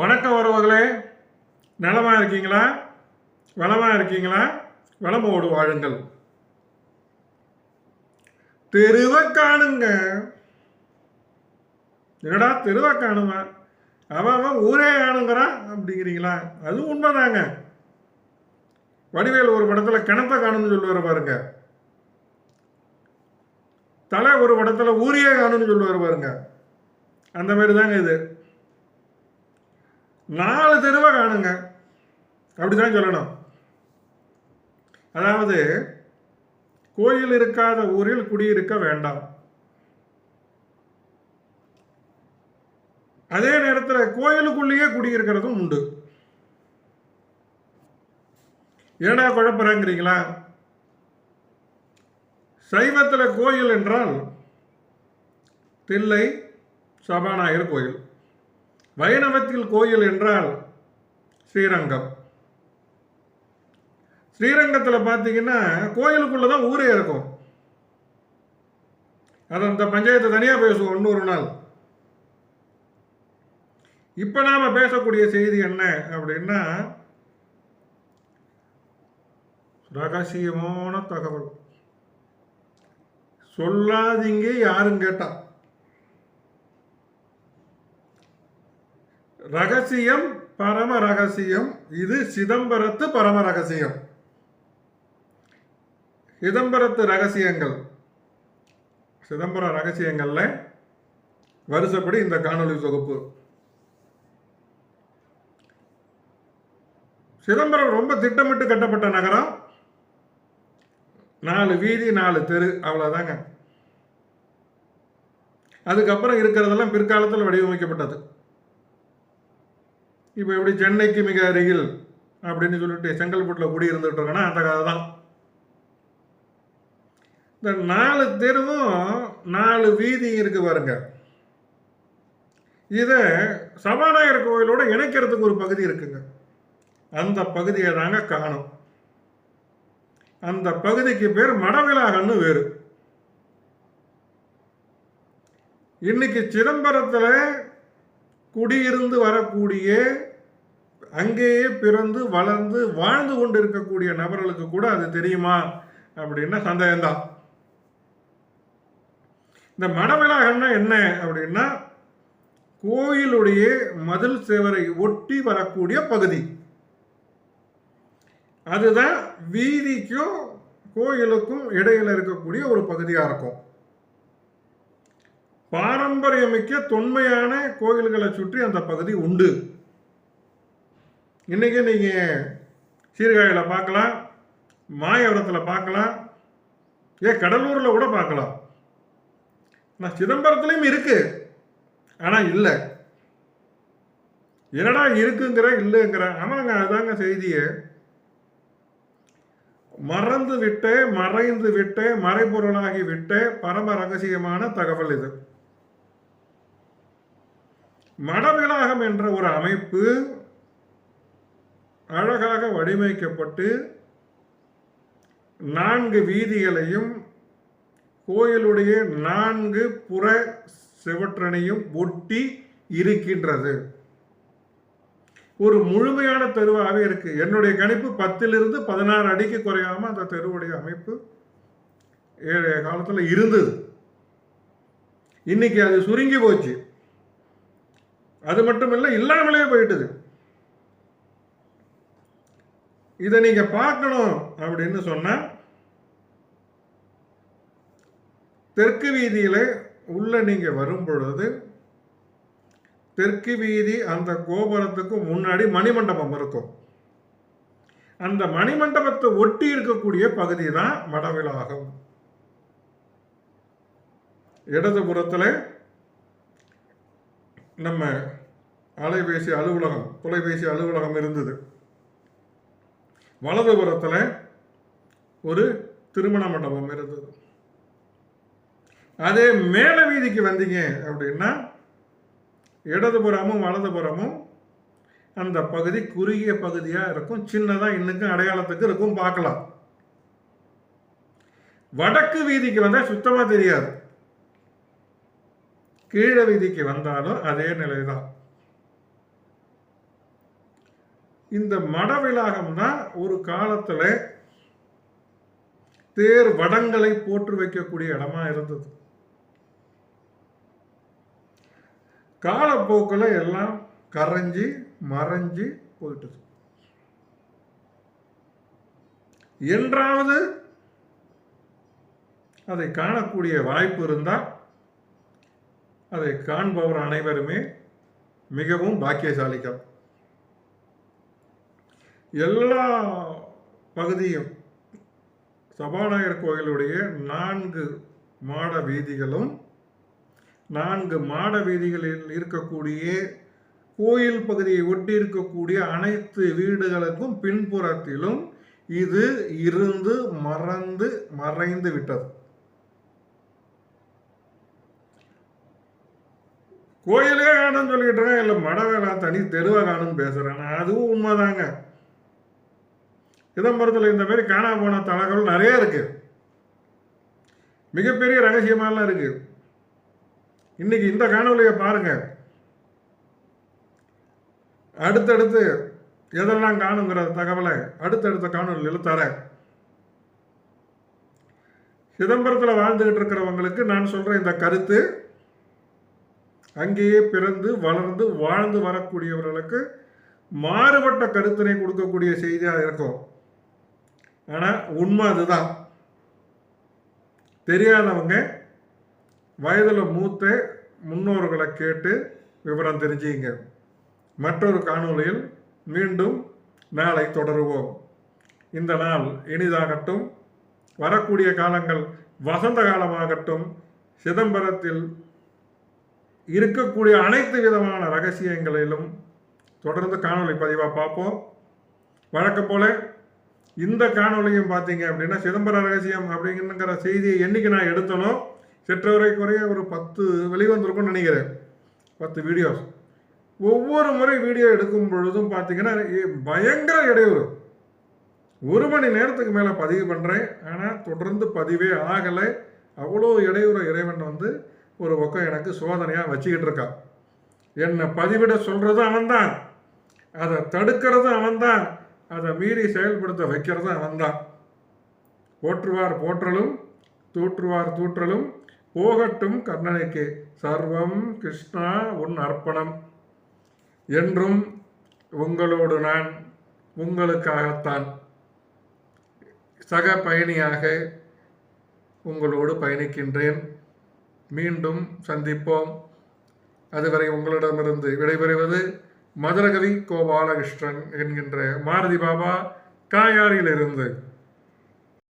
வணக்கம் உறவுகளே. நலமாக இருக்கீங்களா? வளமாக இருக்கீங்களா? வளமோடு வாழுங்கள். தெருவை காணுங்க. என்னடா தெருவை காணுமா? அவன் அவன் ஊரே காணுங்கிறான் அப்படிங்கிறீங்களா? அது உண்மைதாங்க. வடிவேல் ஒரு படத்தில் கிணத்த காணும்னு சொல்லுவார் பாருங்க. தலை ஒரு படத்தில் ஊரையே காணும்னு சொல்லுவார் பாருங்க. அந்த மாதிரி தாங்க இது. நாலு தெருவை காணுங்க. அப்படிதான் சொல்லணும். அதாவது கோயில் இருக்காத ஊரில் குடியிருக்க வேண்டாம். அதே நேரத்தில் கோயிலுக்குள்ளேயே குடியிருக்கிறதும் உண்டு. ஏடா குழப்பறாங்கிறீங்களா? சைவத்தில் கோயில் என்றால் தில்லை சபாநாயகர் கோயில். வைணவத்தில் கோயில் என்றால் ஸ்ரீரங்கம். ஸ்ரீரங்கத்தில் பார்த்தீங்கன்னா கோயிலுக்குள்ளே தான் ஊரே இருக்கும். அது அந்த பஞ்சாயத்து தனியாக பேசுவோம் இன்னொரு நாள். இப்போ நாம் பேசக்கூடிய செய்தி என்ன அப்படின்னா ரகசியமான தகவல். சொல்லாதீங்க யாரும் கேட்டால் ரகசியம் பரம ரகசியம். இது சிதம்பரத்து பரம ரகசியம். சிதம்பரத்து ரகசியங்கள். சிதம்பரம் ரகசியங்கள்ல வருஷப்படி இந்த காணொளி தொகுப்பு. சிதம்பரம் ரொம்ப திட்டமிட்டு கட்டப்பட்ட நகரம். நாலு வீதி நாலு தெரு அவ்வளோதாங்க அதுக்கப்புறம் இருக்கிறதெல்லாம் பிற்காலத்தில் வடிவமைக்கப்பட்டது. இப்போ எப்படி சென்னைக்கு மிக அருகில் அப்படின்னு சொல்லிட்டு செங்கல்பட்டில் குடியிருந்துட்டு இருக்கோன்னா அந்த கதை தான். இந்த நாலு தெருவும் நாலு வீதி இருக்கு பாருங்க. இதை சபாநாயகர் கோயிலோட இணைக்கிறதுக்கு ஒரு பகுதி இருக்குங்க. அந்த பகுதியை தாங்க காணும். அந்த பகுதிக்கு பேர் மடவிலாகன்னு வேறு. இன்னைக்கு சிதம்பரத்தில் குடியிருந்து வரக்கூடிய அங்கேயே பிறந்து வளர்ந்து வாழ்ந்து கொண்டு இருக்கக்கூடிய நபர்களுக்கு கூட அது தெரியுமா? அப்படின்னா சந்தேகம்தான். இந்த மடவிலாகன்னா என்ன அப்படின்னா கோயிலுடைய மதில் சேவரை ஒட்டி வரக்கூடிய பகுதி. அதுதான் வீதிக்கும் கோயிலுக்கும் இடையில இருக்கக்கூடிய ஒரு பகுதியாக இருக்கும். பாரம்பரியமிக்க தொன்மையான கோயில்களை சுற்றி அந்த பகுதி உண்டு. இன்றைக்கி நீங்கள் சீர்காழியில் பார்க்கலாம் மாயவரத்தில் பார்க்கலாம் ஏன் கடலூரில் கூட பார்க்கலாம். நான் சிதம்பரத்துலேயும் இருக்குது ஆனால் இல்லை. என்னடா இருக்குங்கிற இல்லைங்கிற ஆமாங்க அதுதாங்க செய்தியே. மறந்து விட்டு மறைந்து விட்டு மறைபொருளாகி விட்டு பரம ரகசியமான தகவல் இது. மடவிலாகம் என்ற ஒரு அமைப்பு அழகாக வடிவமைக்கப்பட்டு நான்கு வீதிகளையும் கோயிலுடைய நான்கு புற சிவற்றனையும் ஒட்டி இருக்கின்றது. ஒரு முழுமையான தெருவாகவே இருக்கு. என்னுடைய கணிப்பு பத்திலிருந்து பதினாறு அடிக்கு குறையாம அந்த தெருவுடைய அமைப்பு ஏழைய காலத்தில் இருந்தது. இன்னைக்கு அது சுருங்கி போச்சு. அது மட்டும் இல்லை இல்லாமலே போயிட்டுது. இதை நீங்க பார்க்கணும் அப்படின்னு சொன்னால் தெற்கு வீதியில உள்ள நீங்க வரும் பொழுது தெற்கு வீதி அந்த கோபுரத்துக்கு முன்னாடி மணிமண்டபம் இருக்கும். அந்த மணிமண்டபத்தை ஒட்டி இருக்கக்கூடிய பகுதி தான் மடவிலாகம் இடதுபுறத்தில் நம்ம அலைபேசி அலுவலகம் தொலைபேசி அலுவலகம் இருந்தது. வலதுபுறத்தில் ஒரு திருமண மண்டபம் இருந்தது. அதே மேல வீதிக்கு வந்தீங்க அப்படின்னா இடதுபுறமும் வலதுபுறமும் அந்த பகுதி குறுகிய பகுதியாக இருக்கும். சின்னதாக இன்னுக்கும் அடையாளத்துக்கு இருக்கும் பார்க்கலாம். வடக்கு வீதிக்கு வந்தால் சுத்தமாக தெரியாது. கீழ வீதிக்கு வந்தாலும் அதே நிலைதான். இந்த மடவிலாகம் தான் ஒரு காலத்துல தேர் வடங்களை போற்று வைக்கக்கூடிய இடமா இருந்தது. காலப்போக்கில் எல்லாம் கரைஞ்சி மறைஞ்சி போயிட்டது. என்றாவது அதை காணக்கூடிய வாய்ப்பு இருந்தால் அதை காண்பவர் அனைவருமே மிகவும் பாக்கியசாலிகள். எல்லா பகுதியும் சபாநாயகர் கோயிலுடைய நான்கு மாட வீதிகளும் நான்கு மாட வீதிகளில் இருக்கக்கூடிய கோயில் பகுதியை ஒட்டி இருக்கக்கூடிய அனைத்து வீடுகளுக்கும் பின்புறத்திலும் இது இருந்து மறந்து மறைந்து விட்டது. கோயிலே காணும்னு சொல்லிக்கிட்டேன் இருக்கேன். இல்லை மடவேலா தனி தெருவை காணும்னு பேசுறேன் அதுவும் உண்மைதாங்க. சிதம்பரத்தில் இந்த மாதிரி காணா போன தலங்கள் நிறைய இருக்கு. மிகப்பெரிய ரகசியமாலாம் இருக்கு. இன்னைக்கு இந்த காணொலியை பாருங்க. அடுத்தடுத்து எதெல்லாம் காணுங்கிற தகவலை அடுத்தடுத்த காணொலியில் தரேன். சிதம்பரத்தில் வாழ்ந்துகிட்டு இருக்கிறவங்களுக்கு நான் சொல்கிற இந்த கருத்து அங்கேயே பிறந்து வளர்ந்து வாழ்ந்து வரக்கூடியவர்களுக்கு மாறுபட்ட கருத்தினை கொடுக்கக்கூடிய செய்தியாக இருக்கும். ஆனால் உண்மை அதுதான். தெரியாதவங்க வயதில் மூத்த முன்னோர்களை கேட்டு விவரம் தெரிஞ்சுங்க. மற்றொரு காணொளியில் மீண்டும் நாளை தொடருவோம். இந்த நாள் இனிதாகட்டும். வரக்கூடிய காலங்கள் வசந்த காலமாகட்டும். சிதம்பரத்தில் இருக்கக்கூடிய அனைத்து விதமான ரகசியங்களிலும் தொடர்ந்து காணொளி பதிவாக பார்ப்போம். வழக்கம் போல இந்த காணொளியும் பார்த்தீங்க அப்படின்னா சிதம்பர ரகசியம் அப்படிங்கிற செய்தியை என்றைக்கு நான் எடுத்தனோ சிற்றவரை குறைய ஒரு பத்து வெளிவந்திருக்கும்னு நினைக்கிறேன். பத்து வீடியோஸ் ஒவ்வொரு முறை வீடியோ எடுக்கும் பொழுதும் பார்த்தீங்கன்னா பயங்கர இடையூறு. ஒரு மணி நேரத்துக்கு மேலே பதிவு பண்ணுறேன் ஆனால் தொடர்ந்து பதிவே ஆகலை. அவ்வளோ இடையூறு இறைவன் வந்து ஒரு பக்கம் எனக்கு சோதனையாக வச்சுக்கிட்டு இருக்கான் என்னை பதிவிட சொல்கிறதும் அவன்தான். அதை தடுக்கிறதும் அவன்தான். அதை மீறி செயல்படுத்த வைக்கிறதும் அவன்தான். போற்றுவார் போற்றலும் தூற்றுவார் தூற்றலும் போகட்டும் கர்ணனுக்கு. சர்வம் கிருஷ்ணா உன் அர்ப்பணம். என்றும் உங்களோடு நான் உங்களுக்காகத்தான். சக பயணியாக உங்களோடு பயணிக்கின்றேன். மீண்டும் சந்திப்போம். அதுவரை உங்களிடமிருந்து விடைபெறுவது மதுரகவி கோபாலகிருஷ்ணன் என்கின்ற மாருதி பாபா காயாரியிலிருந்து